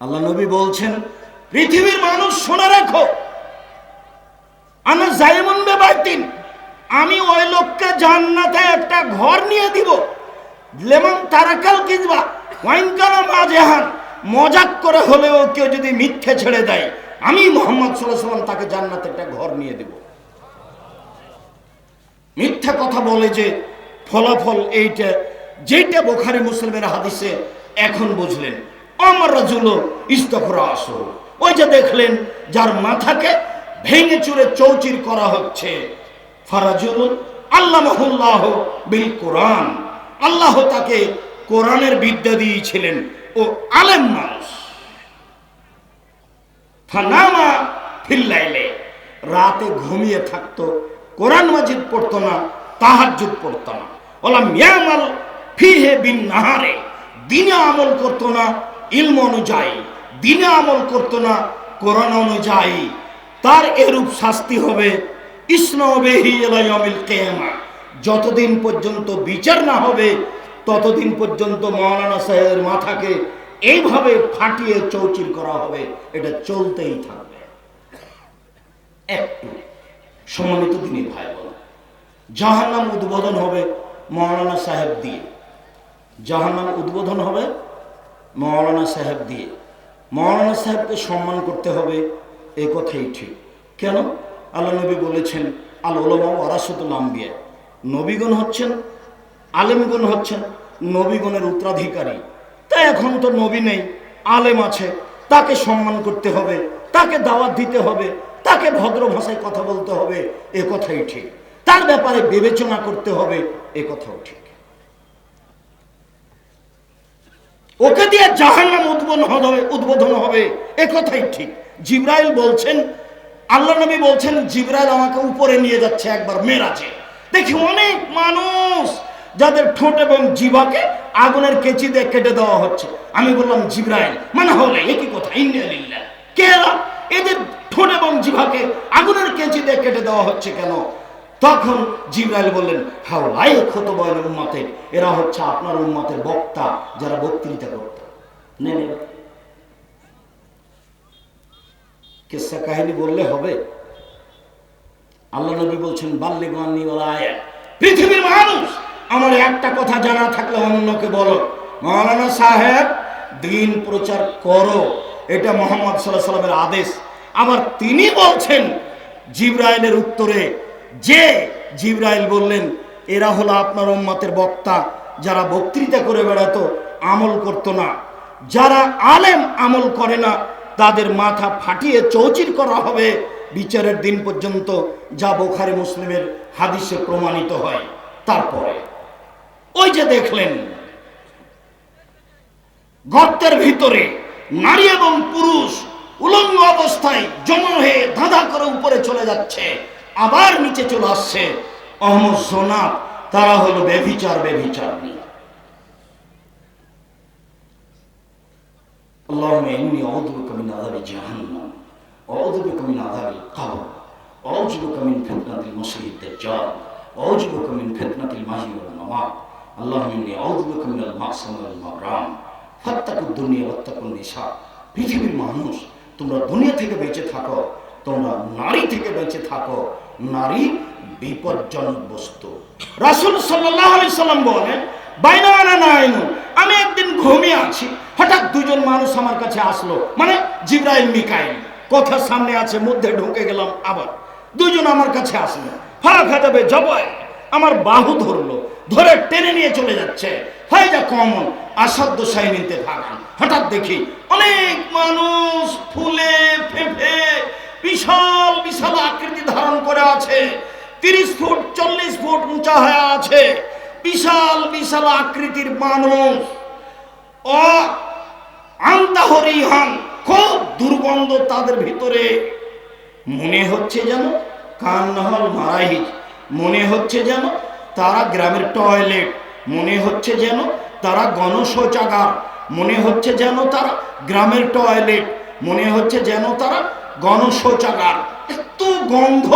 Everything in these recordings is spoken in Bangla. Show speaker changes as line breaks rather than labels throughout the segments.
আল্লাহ নবী বলছেন, পৃথিবীর মানুষ শোনা রাখো। আমার জাইমন বেবাইতিন, আমি ওই লোককে জান্নাতে একটা ঘর নিয়ে দিব। লেমন তারাকাল মাজেহান, মজাক করে হলেও কেউ যদি মিথ্যে ছেড়ে দেয়, আমি মোহাম্মদ সাল্লাম তাকে জান্নাতে একটা ঘর নিয়ে দেব। মিথ্যা কথা বলে যে ফলাফল এইটা যেটা বোখারি মুসলিমের হাদিসে এখন বুঝলেন। আমার রাজুল, ইস্তফরা আসো। ওই যে দেখলেন, যার মাথাকে ভেঙে চুরে চৌচির করা হচ্ছে। ফারাজুল আল্লাহ বিল কোরআন। আল্লাহ তাকে কোরআনের বিদ্যা দিয়েছিলেন। ও আলেম মানুষ। ফিল্লাইলে। রাতে ঘুমিয়ে থাকতো, কোরআন মাজিদ পড়তো না, তাহাজ্জুদ পড়তো না। ওলা মিয়ামাল ফিহে বিন নাহারে। দিনে আমল করতো না ইলম অনুযায়ী, দিনে আমল করতো না, কোরআন অনুযায়ী। তার এরূপ শাস্তি হবে যতদিন পর্যন্ত বিচার না হবে, ততদিন পর্যন্ত মৌলানা সাহেবের মাথাকে এইভাবে ফাটিয়ে চৌচির করা হবে, এটা চলতেই থাকবে। একটু সম্মানিত তিনি ভাই বোন জাহান্নাম উদ্বোধন হবে মৌলানা সাহেব দিয়ে। জাহান্নাম উদ্বোধন হবে মৌলানা সাহেব দিয়ে। মৌলানা সাহেবকে সম্মান করতে হবে, এ কথাই ঠিক। কেন? আল্লাহ নবী বলেছেন, আল ওলমা ওয়ারাসতুল আম্বিয়া। নবীগণ হচ্ছেন, আলেমগণ হচ্ছেন, নবীগণের উত্তরাধিকারী। তা এখন তো নবী নেই, আলেম আছে, তাকে সম্মান করতে হবে, তাকে দাওয়াত দিতে হবে, তাকে ভদ্র ভাষায় কথা বলতে হবে, এ কথাই ঠিক। তার ব্যাপারে বিবেচনা করতে হবে, এ কথাও ঠিক। ওকে দিয়ে জাহান্নাম উদ্বোধন হবে উদ্বোধন হবে। এ কথাই ঠিক। জিব্রাইল বলছেন, আল্লাহ নবী বলছেন, জিব্রাইল আমাকে উপরে নিয়ে যাচ্ছে একবার মেরাজে। দেখি অনেক মানুষ যাদের ঠোঁট এবং জিভাকে আগুনের কেচি দিয়ে কেটে দেওয়া হচ্ছে। আমি বললাম, জিব্রাইল মানে হলে একই কথা? ইন্ডিয়া কে এরা? এদের ঠোঁট এবং জিভাকে আগুনের কেচি দিয়ে কেটে দেওয়া হচ্ছে কেন? তখন জিব্রাইল বললেন হাও হাওলাই ক্ষত বয়ের উম্মতের এরা হচ্ছে আপনার উম্মতের বক্তা যারা বক্তৃতা করত। নে কাহিনী বললে হবে। আল্লাহ নবী বলছেন বাল্যে গানি পৃথিবীর মানুষ, আমার একটা কথা জানা থাকলে অন্যকে বলো। মৌলানা সাহেব, দিন প্রচার করো। এটা মোহাম্মদ সাল্লাহ সাল্লামের আদেশ। আবার তিনি বলছেন, জিব্রাইলের উত্তরে যে জিব্রাইল বললেন, এরা হলো আপনার উম্মতের বক্তা, যারা বক্তৃতা করে বেড়াতো, আমল করতো না। যারা আলেম আমল করে না, তাদের মাথা ফাটিয়ে চৌচির করা হবে। বিচারের দিন পর্যন্ত যা বোখারে মুসলিমের হাদিসে প্রমাণিত হয়। তারপরে ওই যে দেখলেন, গর্তের ভিতরে নারী এবং পুরুষ উলঙ্গ অবস্থায় জমা উপরে চলে যাচ্ছে আবার নিচে চলে আসছে অহমদ সোনাব তারা হলো বেভিচার বেভিচার নিয়ে اللهم إني أعوذ بك من عذاب جهنم وأعوذ بك من عذاب القبر وأعوذ بك من فتنة المسيح الدجال وأعوذ بك من فتنة المحيي والممات اللهم إني أعوذ بك من المعصم والمغرام فاتقوا الدنيا واتقوا النساء পৃথিবীর মানুষ তোমরা দুনিয়া থেকে বেঁচে থাকো তোমরা নারী থেকে বেঁচে থাকো। নারী বিপজ্জনক বস্তু। রাসূল সাল্লাম বলেন আমি একদিন ঘুমিয়ে আছি, হঠাৎ দুজন মানুষ আমার কাছে আসলো মানে জিব্রাইল, মিকাইল। কথা সামনে আছে মধ্যে ঢুকে গেলাম আবার। দুজন আমার কাছে আসলো। জবাই আমার বাহু ধরলো, ধরে টেনে নিয়ে চলে যাচ্ছে। হয় যা কমন আসাধ্য সাই হঠাৎ দেখি অনেক মানুষ ফুলে ফেঁপে বিশাল বিশাল আকৃতি ধারণ করে আছে। তিরিশ ফুট, চল্লিশ ফুট উঁচা হয়ে আছে। বিশাল বিশাল আকৃতির মানুষ। ও আন্তাহরিহান, খুব দুর্গন্ধ তাদের ভিতরে। মনে হচ্ছে যেন কান্নাহল মারাইজ। মনে হচ্ছে যেন তারা গ্রামের টয়লেট। মনে হচ্ছে যেন তারা গণশৌচাগার। মনে হচ্ছে যেন তারা গ্রামের টয়লেট। মনে হচ্ছে যেন তারা গণশৌচাগার। এত গন্ধ,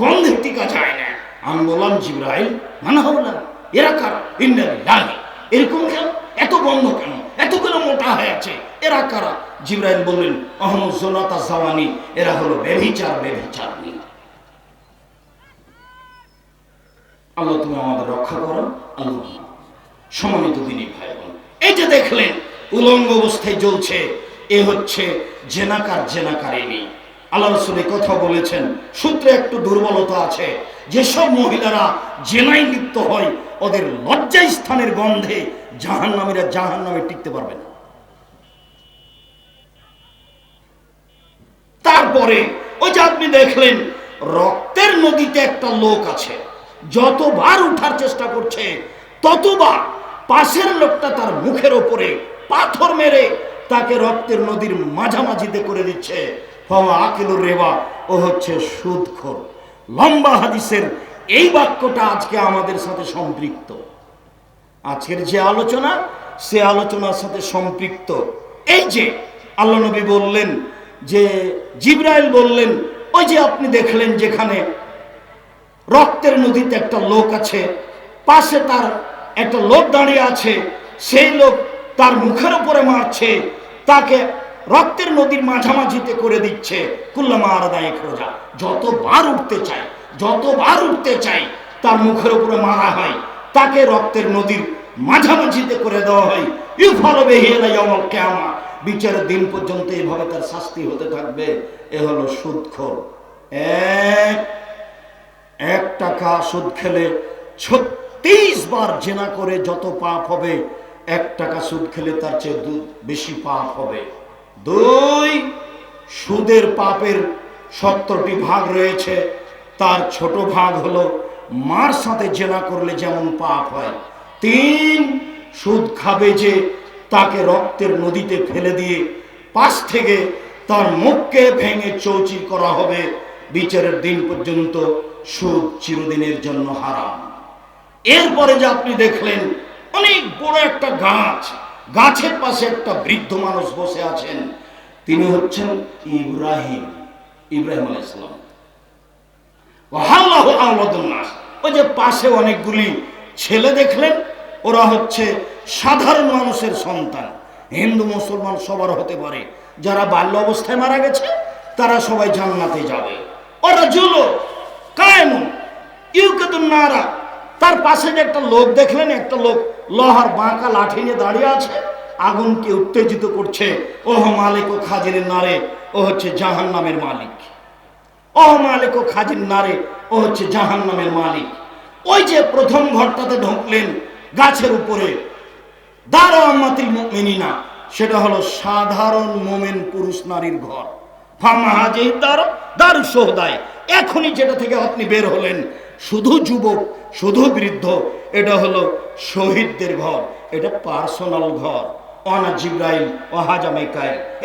গন্ধে টিকা যায় না। আমি বললাম, জিব্রাইল, মানা হল না। এরা কার? ইন্দ্রাল এরকম কেন? এত গন্ধ কেন? এতগুলো মোটা হয়ে আছে। এরা কারা? জিব্রাইল বললেন অহমদ জোনাতা জাওয়ানি এরা হলো বেভিচার বেভিচারনি আল্লাহ, তুমি আমাদের রক্ষা করো। আল্লাহ সমানিত দিনী ভাই বোন এই যে দেখলেন, উলঙ্গ অবস্থায় জ্বলছে। এ হচ্ছে জেনাকার জেনাকারিনী আল্লাহ রসুল এই কথা বলেছেন। সূত্রে একটু দুর্বলতা আছে। যেসব মহিলারা জেনায় লিপ্ত হয়, ওদের লজ্জা স্থানের গন্ধে জাহান নামীরা জাহান নামে টিকতে পারবে না। তারপরে ওই যে আপনি দেখলেন, রক্তের নদীতে একটা লোক আছে। যতবার উঠার চেষ্টা করছে, ততবার পাশের লোকটা তার মুখের ওপরে পাথর মেরে তাকে রক্তের নদীর মাঝামাঝিতে করে দিচ্ছে। রেবা, ও হচ্ছে সুদখোর। লম্বা হাদিসের এই বাক্যটা আজকে আমাদের সাথে সম্পৃক্ত। আজকের যে আলোচনা, সে আলোচনার সাথে সম্পৃক্ত। এই যে আল্লাহ নবী বললেন, যে জিব্রাইল বললেন, ওই যে আপনি দেখলেন যেখানে রক্তের নদীতে একটা লোক আছে, পাশে তার একটা লোক দাঁড়িয়ে আছে, সেই লোক তার মুখের উপরে মারছে তাকে রক্তের নদীর মাঝামাঝিতে করে দিচ্ছে। কুল্লামা আরাদায় খোঁজা যতবার উঠতে চায়, যতবার উঠতে চায়, তার মুখের উপরে মারা হয়। তাকে রক্তের নদীর মাঝামাঝিতে করে দেওয়া হয়। ইউফালো বেহিয়ালাই অমল কেমা বিচারের দিন পর্যন্ত এইভাবে তার শাস্তি হতে থাকবে। এ হলো সুদখোর। এক টাকা সুদ খেলে ছত্রিশ বার জেনা করে যত পাপ হবে এক টাকা সুদ খেলে তার চেয়ে বেশি পাপ হবে। দুই, সুদের পাপের সত্তরটি ভাগ রয়েছে। তার ছোট ভাগ হলো মার সাথে জেনা করলে যেমন পাপ হয়। তিন, সুদ খাবে যে তাকে রক্তের নদীতে ফেলে দিয়ে পাশ থেকে তার মুখকে ভেঙে চৌচি করা হবে। বিচারের দিন পর্যন্ত সুদ চিরদিনের জন্য হারাম। এরপরে যে আপনি দেখলেন অনেক বড় একটা গাছ। গাছের পাশে একটা বৃদ্ধ মানুষ বসে আছেন। তিনি হচ্ছেন ইব্রাহিম ইব্রাহিম হাল্লাহ আহমদুল্লাহ ওই যে পাশে অনেকগুলি ছেলে দেখলেন, ওরা হচ্ছে সাধারণ মানুষের সন্তান। হিন্দু, মুসলমান সবার হতে পারে। যারা বাল্য অবস্থায় মারা গেছে, তারা সবাই জান্নাতে যাবে। ওরা জুলো কায়মন ইউকেতুন নারা। তার পাশে যে একটা লোক দেখলেন, একটা লোক লোহার বাঁকা লাঠি নিয়ে দাঁড়িয়ে আছে, আগুনকে উত্তেজিত করছে। ওহ মালিক ও খাজির নারে, ও হচ্ছে জাহান নামের মালিক। ও মালিক ও খাজির নারে, ও হচ্ছে জাহান নামের মালিক। ওই যে প্রথম ঘরটাতে ঢুকলেন গাছের উপরে, দারামাতিল মুমিনিনা, সেটা হলো সাধারণ মোমেন পুরুষ নারীর ঘর। ফামাহাজি দার দার সোহদায়। এখনই যেটা থেকে আপনি বের হলেন শুধু যুবক, শুধু বৃদ্ধ, এটা হলো শহীদদের ঘর, এটা পার্সোনাল ঘর। অনা জিব্রাইল ও হাজা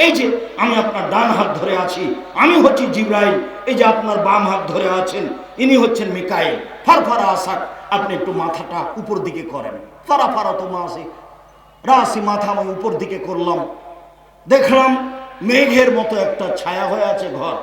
এই যে আমি আপনার ডান হাত ধরে আছি, আমি হচ্ছি জিব্রাইল, এই যে আপনার বাম হাত ধরে আছেন, ইনি হচ্ছেন মিকাইল। ফারফারা আসাক, আপনি একটু মাথাটা উপর দিকে করেন। ফারা ফারা তো মাসি রাশি মাথা আমি উপর দিকে করলাম। দেখলাম মেঘের মতো একটা ছায়া হয়ে আছে ঘর।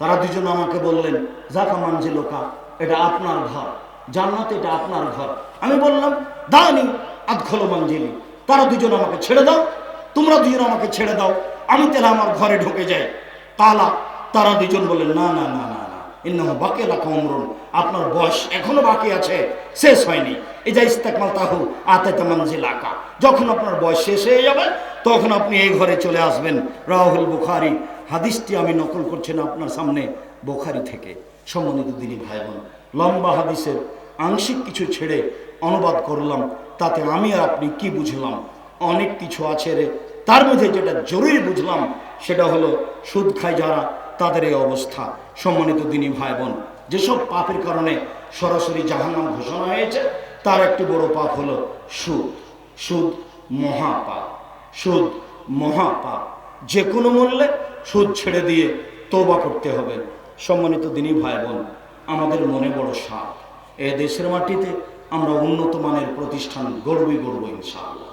তারা দুজন আমাকে বললেন জাকা মানজি লোকা এটা আপনার ঘর। জান্নাত এটা আপনার ঘর। আমি বললাম দানি আধখলো মঞ্জিলি। তারা দুজন আমাকে ছেড়ে দাও। তোমরা দুজন আমাকে ছেড়ে দাও। আমি তাহলে আমার ঘরে ঢুকে যাই। তালা তারা দুজন বললেন, না না না না না। ইন্নাহ বাকি এলাকা অমরুন আপনার বয়স এখনও বাকি আছে। শেষ হয়নি। এই যে ইস্তেকমাল তাহু আতাইতা মঞ্জিল আকা যখন আপনার বয়স শেষ হয়ে যাবে, তখন আপনি এই ঘরে চলে আসবেন। রাহুল বুখারি। হাদিসটি আমি নকল করছি না আপনার সামনে বোখারি থেকে। সম্মানিত দিনী ভাই বোন লম্বা হাদিসের আংশিক কিছু ছেড়ে অনুবাদ করলাম, তাতে আমি আর আপনি কি বুঝলাম? অনেক কিছু আছে রে। তার মধ্যে যেটা জরুরি বুঝলাম, সেটা হলো সুদ খায় যারা, তাদের এই অবস্থা। সম্মানিত দিনী ভাই বোন যেসব পাপের কারণে সরাসরি জাহান্নাম ঘোষণা হয়েছে, তার একটি বড় পাপ হলো সুদ। সুদ মহাপাপ। সুদ মহাপাপ। যে কোনো মূল্যে সুদ ছেড়ে দিয়ে তোবা করতে হবে। সম্মানিত দিনী ভাই বোন, আমাদের মনে বড় সাপ। এ দেশের মাটিতে আমরা উন্নত মানের প্রতিষ্ঠান গড়বই গড়ব ইনশাআল্লাহ।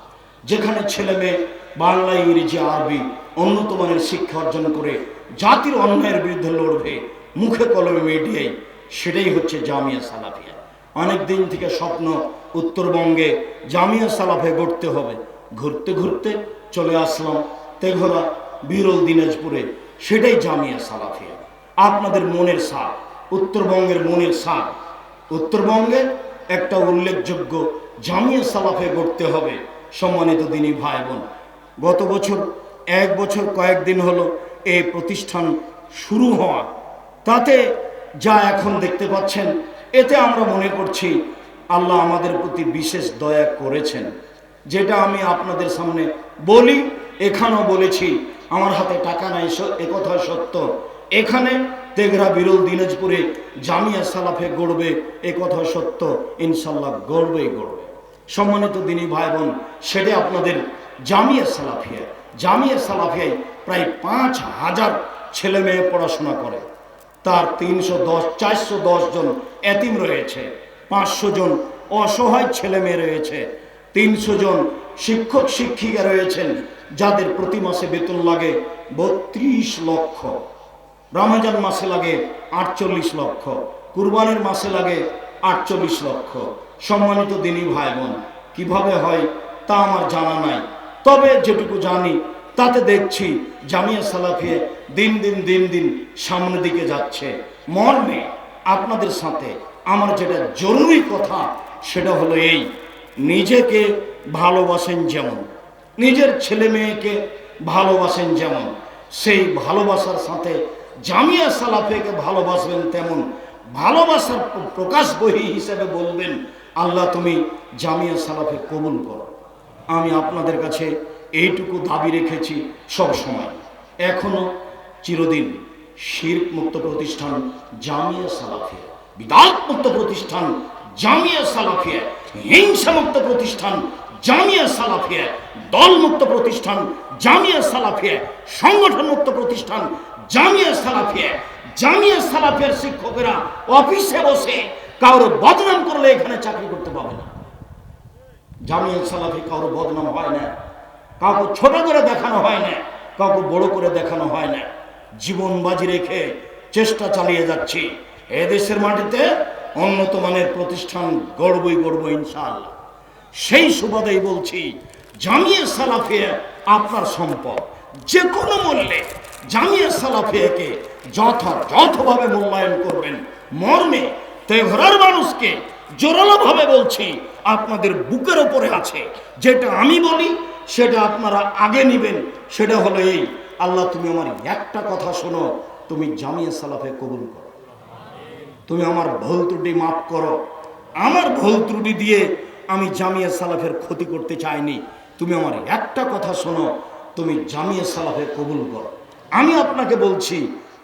যেখানে ছেলে মেয়ে, বাংলা, ইংরেজি, আরবি উন্নত মানের শিক্ষা অর্জন করে জাতির অন্যায়ের বিরুদ্ধে লড়বে, মুখে কলমে মিডিয়ায়, সেটাই হচ্ছে জামিয়া সালাফিয়া। অনেক দিন থেকে স্বপ্ন উত্তরবঙ্গে জামিয়া সালাফে গড়তে হবে। ঘুরতে ঘুরতে চলে আসলাম তেঘরা, বিরল দিনাজপুরে, সেটাই জামিয়া সালাফিয়া। আপনাদের মনের সাপ উত্তরবঙ্গের মনের সাপ উত্তরবঙ্গে একটা উল্লেখযোগ্য জামিয়া সালাফে গড়তে হবে সম্মানিত দিনী ভাই বোন গত বছর, এক বছর কয়েকদিন হলো এই প্রতিষ্ঠান শুরু হওয়া। তাতে যা এখন দেখতে পাচ্ছেন, এতে আমরা মনে করছি আল্লাহ আমাদের প্রতি বিশেষ দয়া করেছেন। যেটা আমি আপনাদের সামনে বলি, এখানেও বলেছি, আমার হাতে টাকা নাই, স- একথা সত্য। এখানে তেঘরা বিরল দিনাজপুরে জামিয়া সালাফে গড়বে একথা সত্য, ইনশাল্লাহ গড়বেই গড়বে। সম্মানিত দিনী ভাই বোন সেটা আপনাদের জামিয়া সালাফিয়া। জামিয়া সালাফিয়ায় প্রায় পাঁচ হাজার ছেলে মেয়ে পড়াশোনা করে। তার তিনশো দশ, চারশো দশ জন এতিম রয়েছে, পাঁচশো জন অসহায় ছেলে মেয়ে রয়েছে, তিনশো জন শিক্ষক শিক্ষিকা রয়েছেন, যাদের প্রতি মাসে বেতন লাগে বত্রিশ লক্ষ। রমজান মাসে লাগে আটচল্লিশ লক্ষ, কুরবানির মাসে লাগে আটচল্লিশ লক্ষ। সম্মানিত দিনী ভাই বোন কীভাবে হয় তা আমার জানা নাই। তবে যেটুকু জানি, তাতে দেখছি জামিয়া সালাফিয়ে দিন দিন দিন দিন সামনের দিকে যাচ্ছে। মর্মে আপনাদের সাথে আমার যেটা জরুরি কথা, সেটা হলো এই, নিজেকে ভালোবাসেন যেমন, নিজের ছেলে মেয়েকে ভালোবাসেন যেমন, সেই ভালোবাসার সাথে জামিয়া সালাফেকে ভালোবাসবেন তেমন ভালোবাসার প্রকাশ বহি হিসেবে বলবেন, আল্লাহ, তুমি জামিয়া সালাফে কবুল করো। আমি আপনাদের কাছে এইটুকু দাবি রেখেছি সব সময়। এখনও চিরদিন শির্ক মুক্ত প্রতিষ্ঠান জামিয়া সালাফিয়া, বিদাত মুক্ত প্রতিষ্ঠান জামিয়া সালাফিয়া, হিংসা মুক্ত প্রতিষ্ঠান জামিয়া সালাফিয়া, দল মুক্ত প্রতিষ্ঠান জামিয়া সালাফিয়া, সংগঠন মুক্ত প্রতিষ্ঠান জামিয়া সালাফিয়া, জামিয়া সালাফিয়ার শিক্ষকেরা অফিসে বসে কারোর বদনাম করলে এখানে চাকরি করতে পাবে না। জামিয়া সালাফি কারও বদনাম হয় না। কাউকে ছোট করে দেখানো হয় না, কাউকে বড় করে দেখানো হয় না। জীবন বাজি রেখে চেষ্টা চালিয়ে যাচ্ছি। এ দেশের মাটিতে উন্নত মানের প্রতিষ্ঠান গড়বই গড়ব ইনশাআল্লাহ। সেই সুবাদেই বলছি, জামিয়া সালাফিয়া আপনার সম্পদ যে কোনো মূল্যে জামিয়া সালাফিয়াকে যথাযথভাবে মূল্যায়ন করবেন। মর্মে তেঘরার মানুষকে জোরালোভাবে বলছি, আপনাদের বুকের ওপরে আছে। যেটা আমি বলি, সেটা আপনারা আগে নেবেন। সেটা হলো এই, আল্লাহ তুমি আমার একটা কথা শোনো, তুমি জামিয়া সালাফে কবুল করো। তুমি আমার ভুল ত্রুটি মাফ করো। আমার ভুল ত্রুটি দিয়ে আমি জামিয়া সালাফের ক্ষতি করতে চাইনি। তুমি আমার একটা কথা শোনো, তুমি জামিয়া সালাফে কবুল করো। আমি আপনাকে বলছি,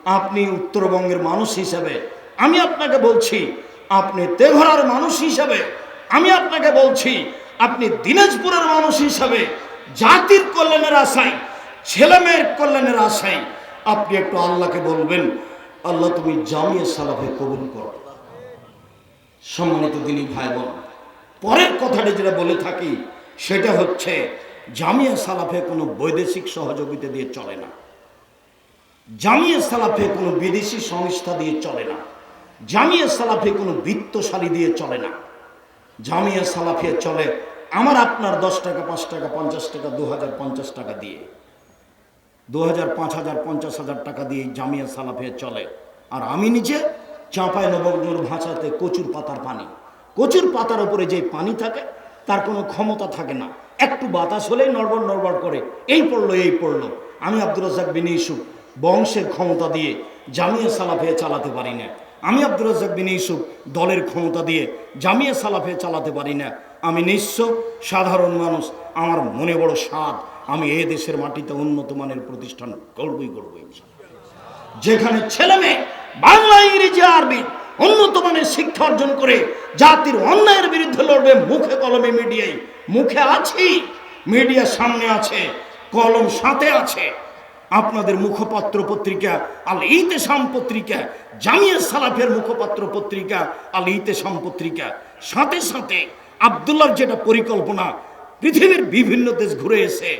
আপনি উত্তরবঙ্গের মানুষ হিসাবে, আমি আপনাকে বলছি, আপনি তেঘরার মানুষ হিসাবে, আমি আপনাকে বলছি, আপনি দিনাজপুরের মানুষ হিসাবে, জাতির কল্যাণের আশায় ছেলে মেয়ের কল্যাণের আশায় আপনি একটু আল্লাহকে বলবেন, আল্লাহ তুমি জামিয়া সালাফে কবুল করো। সম্মানিত দিনী ভাই বোন পরের কথাটা যেটা বলে থাকি, সেটা হচ্ছে, জামিয়া সালাফে কোনো বৈদেশিক সহযোগিতা দিয়ে চলে না। জামিয়া সালাফে কোনো বিদেশি সংস্থা দিয়ে চলে না। জামিয়া সালাফে কোনো বৃত্তশালী দিয়ে চলে না। জামিয়া সালাফে চলে আমার আপনার দশ টাকা, পাঁচ টাকা, পঞ্চাশ টাকা, দু হাজার পঞ্চাশ টাকা দিয়ে। দু হাজার, পাঁচ হাজার, পঞ্চাশ হাজার টাকা দিয়ে জামিয়া সালাফে চলে। আর আমি নিজে চাঁপায় নবগ্নর ভাষাতে কচুর পাতার পানি। কচুর পাতার উপরে যে পানি থাকে, তার কোনো ক্ষমতা থাকে না। একটু বাতাস হলেই নড়বড় নড়বড় করে, এই পড়ল এই পড়ল। আমি আব্দুর রাজাক বিন ইউসুফ বংশের ক্ষমতা দিয়ে জামিয়া সালাফে চালাতে পারি না। আমি আব্দুর রাজাক বিন দলের ক্ষমতা দিয়ে জামিয়া সালাফে চালাতে পারি না। আমি নিঃস্ব, সাধারণ মানুষ, আমার মনে বড় স্বাদ। আমি এ দেশের মাটিতে উন্নত মানের প্রতিষ্ঠান গড়বই গড়বই যেখানে ছেলে মেয়ে বাংলা, ইংরেজি, আরবি উন্নত মানের শিক্ষা অর্জন করে জাতির অন্যায়ের বিরুদ্ধে লড়বে মুখে কলমে মিডিয়ায়। মুখে আছি, মিডিয়া সামনে আছে, কলম সাথে আছে। আপনাদের মুখপাত্র পত্রিকা, আল ইতেসাম পত্রিকা, জামিয়া সালাফের মুখপাত্র পত্রিকা, আল ইতেসাম পত্রিকা। সাথে সাথে আবদুল্লার যেটা পরিকল্পনা, পৃথিবীর বিভিন্ন দেশ ঘুরে এসে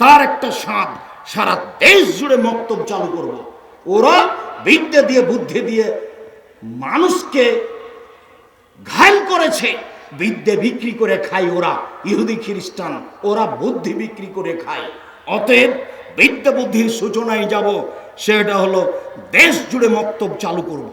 তার একটা স্বাদ, সারা দেশ জুড়ে মক্তব চালু করব। ওরা বিদ্যা দিয়ে, বুদ্ধি দিয়ে মানুষকে ঘায়ল করেছে।
বিদ্যে বিক্রি করে খায় ওরা, ইহুদি খ্রিস্টান, ওরা বুদ্ধি বিক্রি করে খায়। অতএব বিদ্যা বুদ্ধির সূচনায় যাব। সেটা হলো দেশ জুড়ে মক্তব চালু করব।